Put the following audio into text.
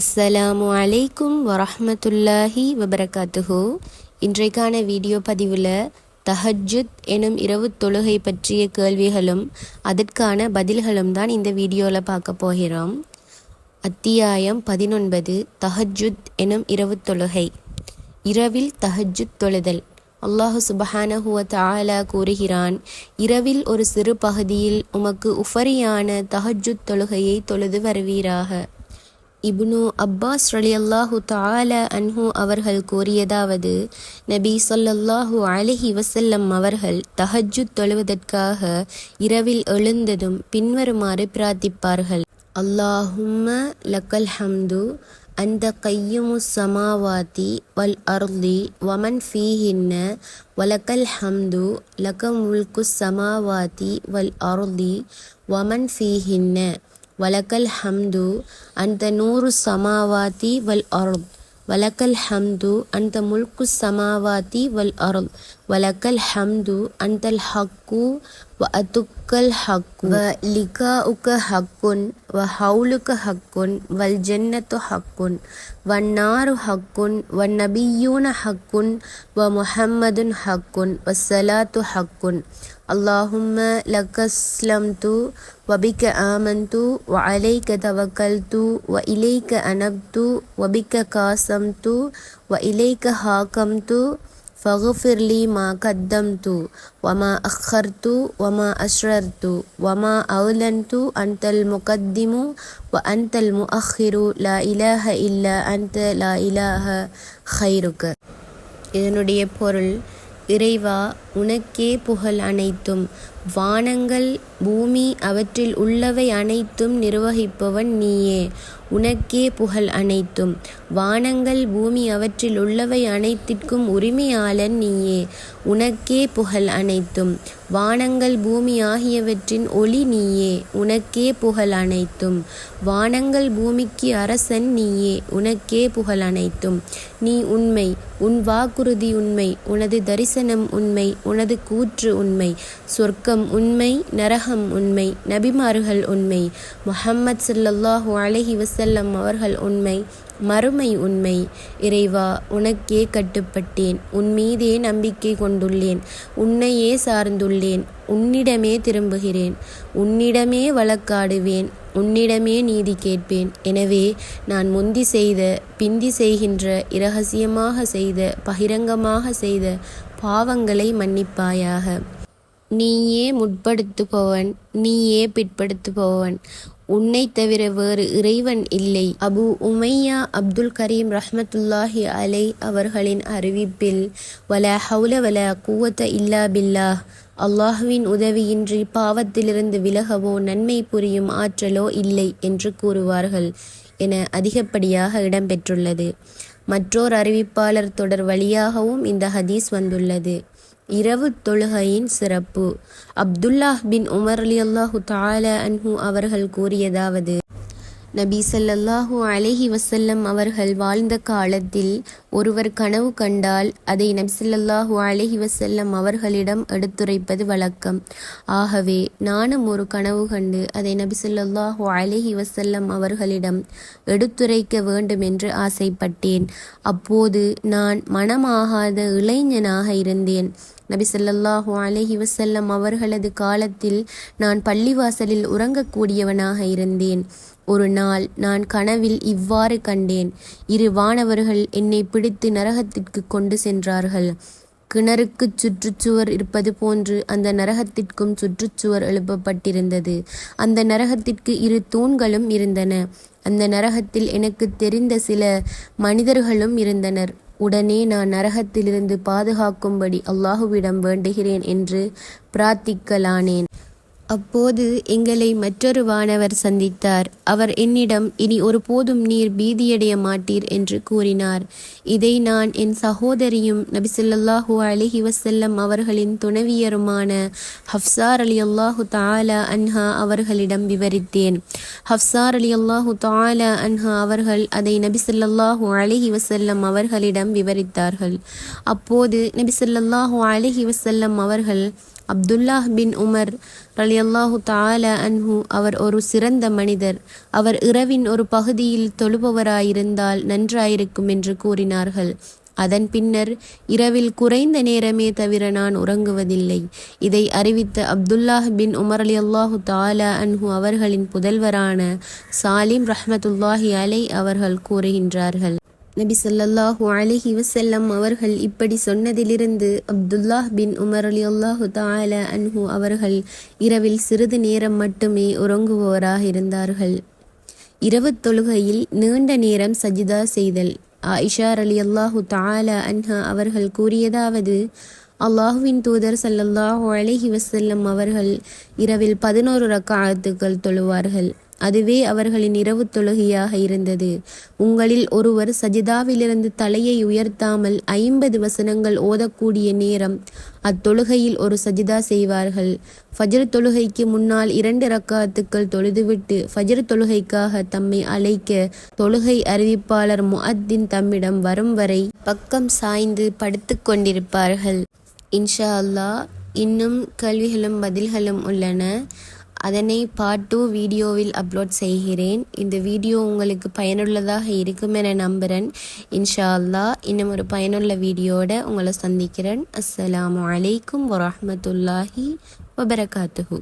அஸ்ஸலாமு அலைக்கும் வரஹமத்துல்லாஹி வபரகாத்துஹு. இன்றைக்கான வீடியோ பதிவில் தஹஜுத் எனும் இரவு தொழுகை பற்றிய கேள்விகளும் அதற்கான பதில்களும் தான் இந்த வீடியோவில் பார்க்க போகிறோம். அத்தியாயம் பதினொன்பது தஹஜுத் எனும் இரவு தொழுகை. இரவில் தஹஜுத் தொழுதல். அல்லாஹு சுபஹானஹு வ கூறுகிறான் இரவில் ஒரு சிறு பகுதியில் உமக்கு உஃபரியான தஹஜுத் தொழுகையை தொழுது வருவீராக. இப்னு அப்பாஸ் ரலியல்லாஹு தால அன்ஹு அவர்கள் கூறியதாவது நபி சொல்லல்லாஹு அலஹி வசல்லம் அவர்கள் தஹஜு தொழுவதற்காக இரவில் எழுந்ததும் பின்வருமாறு பிரார்த்திப்பார்கள். அல்லாஹும்ம லக்கல் ஹம்து அந்த கையுமு சமாவாதி வல் அர்லி வமன் ஃபீஹின்ன வலக்கல் ஹம்து லக முல்கு சமாவாதி வல் அர்லி வமன் ஃபீஹின்ன வலக்கல் ஹம்து அந்த நூறு சமாவாதி வல் அருள். வலக்கல் ஹம்து அந்த முல்கு சமாவாதி வல் அருள். வலக்கல் ஹம்து அந்த ஹக்கு வ அதுக்கல் ஹக்கு. வ லிகா லிகாஉக ஹக்குன் வ ஹவுலுக ஹக்குன் வல் ஜன்னத்து ஹக்குன். வ நாரு ஹக்குன் வ நபியூன ஹக்குன் வ முஹம்மதுன் ஹக்குன் வ சலாத்து ஹக்குன். اللهم لك اسلمت وبك آمنت وعليك توكلت وإليك أنبت وبك قاسمت وإليك حاكمت فاغفر لي ما قدمت وما أخرت وما أسررت وما أعلنت أنت المقدم وأنت المؤخر لا إله إلا أنت لا إله خيرك இதனுடைய பொருள் இறைவா உனக்கே புகழ் அனைத்தும். வானங்கள் பூமி அவற்றில் உள்ளவை அனைத்தும் நிர்வகிப்பவன் நீயே. உனக்கே புகழ் அனைத்தும். வானங்கள் பூமி அவற்றில் உள்ளவை அனைத்திற்கும் உரிமையாளன் நீயே. உனக்கே புகழ் அனைத்தும். வானங்கள் பூமி ஆகியவற்றின் ஒளி நீயே. உனக்கே புகழ் அனைத்தும். வானங்கள் பூமிக்கு அரசன் நீயே. உனக்கே புகழ் அனைத்தும். நீ உண்மை உன் வாக்குறுதி உண்மை உனது தரிசனம் உண்மை உனது கூற்று உண்மை. சொர்க்கம் உண்மை நரகம் உண்மை நபிமார்கள் உண்மை. முஹம்மத் ஸல்லல்லாஹு அலஹி வசல்லம் அவர்கள் உண்மை மறுமை உண்மை. இறைவா உனக்கே கட்டுப்பட்டேன். உன் மீதே நம்பிக்கை கொண்டுள்ளேன். உன்னையே சார்ந்துள்ளேன். உன்னிடமே திரும்புகிறேன். உன்னிடமே வழக்காடுவேன். உன்னிடமே நீதி கேட்பேன். எனவே நான் முந்தி செய்த பிந்தி செய்கின்ற இரகசியமாக செய்த பகிரங்கமாக செய்த பாவங்களை மன்னிப்பாயாக. நீயே முற்படுத்துபவன் நீயே பிற்படுத்துபவன். உன்னை தவிர வேறு இறைவன் இல்லை. அபு உமையா அப்துல் கரீம் ரஹ்மத்துல்லாஹி அலை அவர்களின் அறிவிப்பில் வல ஹவுல வல கூவத்த இல்லா பில்லா அல்லாஹுவின் உதவியின்றி பாவத்திலிருந்து விலகவோ நன்மை புரியும் ஆற்றலோ இல்லை என்று கூறுவார்கள் என அதிகப்படியாக இடம்பெற்றுள்ளது. மற்றோர் அறிவிப்பாளர் தொடர் வழியாகவும் இந்த ஹதீஸ் வந்துள்ளது. இரவு தொழுகையின் சிறப்பு. அப்துல்லாஹ் பின் உமர் அலி அல்லாஹு தாலா அன்ஹு அவர்கள் கூறியதாவது நபி ஸல்லல்லாஹு அலைஹி வசல்லம் அவர்கள் வாழ்ந்த காலத்தில் ஒருவர் கனவு கண்டால் அதை நபி ஸல்லல்லாஹு அலைஹி அவர்களிடம் எடுத்துரைப்பது வழக்கம். ஆகவே நானும் ஒரு கனவு கண்டு அதை நபி ஸல்லல்லாஹு அலைஹி வசல்லம் அவர்களிடம் எடுத்துரைக்க வேண்டும் என்று ஆசைப்பட்டேன். அப்போது நான் மனமாகாத இளைஞனாக இருந்தேன். நபி சொல்லல்லாஹு அலஹி வசல்லம் அவர்களது காலத்தில் நான் பள்ளிவாசலில் உறங்கக்கூடியவனாக இருந்தேன். ஒரு நாள் நான் கனவில் இவ்வாறு கண்டேன். இரு வானவர்கள் என்னை பிடித்து நரகத்திற்கு கொண்டு சென்றார்கள். கிணறுக்கு சுற்றுச்சுவர் இருப்பது போன்று அந்த நரகத்திற்கும் சுற்றுச்சுவர் எழுப்பப்பட்டிருந்தது. அந்த நரகத்திற்கு இரு தூண்களும் இருந்தன. அந்த நரகத்தில் எனக்கு தெரிந்த சில மனிதர்களும் இருந்தனர். உடனே நான் நரகத்திலிருந்து பாதுகாக்கும்படி அல்லாஹுவிடம் வேண்டுகிறேன் என்று பிரார்த்திக்கலானேன். அப்போது எங்களை மற்றொரு வானவர் சந்தித்தார். அவர் என்னிடம் இனி ஒருபோதும் நீர் பீதியடைய மாட்டீர் என்று கூறினார். இதை நான் என் சகோதரியும் நபிசல்லாஹூ அலிஹி வசல்லம் அவர்களின் துணைவியருமான ஹப்சார் அலி அல்லாஹு தாலா அன்ஹா அவர்களிடம் விவரித்தேன். ஹப்சார் அலி அல்லாஹு தாலா அன்ஹா அவர்கள் அதை நபிசல்லாஹூ அலிஹி வசல்லம் அவர்களிடம் விவரித்தார்கள். அப்போது நபிசல்லாஹூ அலிஹி வசல்லம் அவர்கள் அப்துல்லாஹ் பின் உமர் அலி ரலியல்லாஹு தாலா அன்ஹு அவர் ஒரு சிறந்த மனிதர். அவர் இரவின் ஒரு பகுதியில் தொழுபவராயிருந்தால் நன்றாயிருக்கும் என்று கூறினார்கள். அதன் பின்னர் இரவில் குறைந்த நேரமே தவிர நான் உறங்குவதில்லை. இதை அறிவித்த அப்துல்லாஹ் பின் உமர் அலி அல்லாஹு தாலா அன்ஹு அவர்களின் புதல்வரான சாலிம் ரஹமத்துல்லாஹி அலை அவர்கள் கூறுகின்றார்கள். நபி ஸல்லல்லாஹு அலைஹி வசல்லம் அவர்கள் இப்படி சொன்னதிலிருந்து அப்துல்லாஹ் பின் உமர் அலி அல்லாஹு தால அன்ஹு அவர்கள் இரவில் சிறிது நேரம் மட்டுமே உறங்குபவராக இருந்தார்கள். இரவு தொழுகையில் நீண்ட நேரம் சஜிதா செய்தல். ஆயிஷார் அலி அல்லாஹு தால அன்ஹா அவர்கள் கூறியதாவது அல்லாஹுவின் தூதர் சல்லல்லாஹு அலைஹி வசல்லம் அவர்கள் இரவில் பதினோரு ரக்காத்துக்கள் தொழுவார்கள். அதுவே அவர்களின் இரவு தொழுகையாக இருந்தது. உங்களில் ஒருவர் சஜிதாவிலிருந்து தலையை உயர்த்தாமல் ஐம்பது வசனங்கள் ஓதக்கூடிய நேரம். அத்தொழுகையில் ஒரு சஜிதா செய்வார்கள். ஃபஜர் தொழுகைக்கு முன்னால் இரண்டு ரக்காத்துக்கள் தொழுதுவிட்டு ஃபஜர் தொழுகைக்காக தம்மை அழைக்க தொழுகை அறிவிப்பாளர் முஅத்தின் தம்மிடம் வரும் வரை பக்கம் சாய்ந்து படுத்துக் கொண்டிருப்பார்கள். இன்ஷா அல்லாஹ் இன்னும் கேள்விகளும் பதில்களும் உள்ளன. அதனை பார்ட் டூ வீடியோவில் அப்லோட் செய்கிறேன். இந்த வீடியோ உங்களுக்கு பயனுள்ளதாக இருக்கும் என நம்புகிறேன் இன்ஷா அல்லா இன்னும் ஒரு பயனுள்ள வீடியோட உங்களை சந்திக்கிறேன். அஸ்ஸலாமு அலைக்கும் வரமத்துல்லாஹி வபரகாத்துஹூ.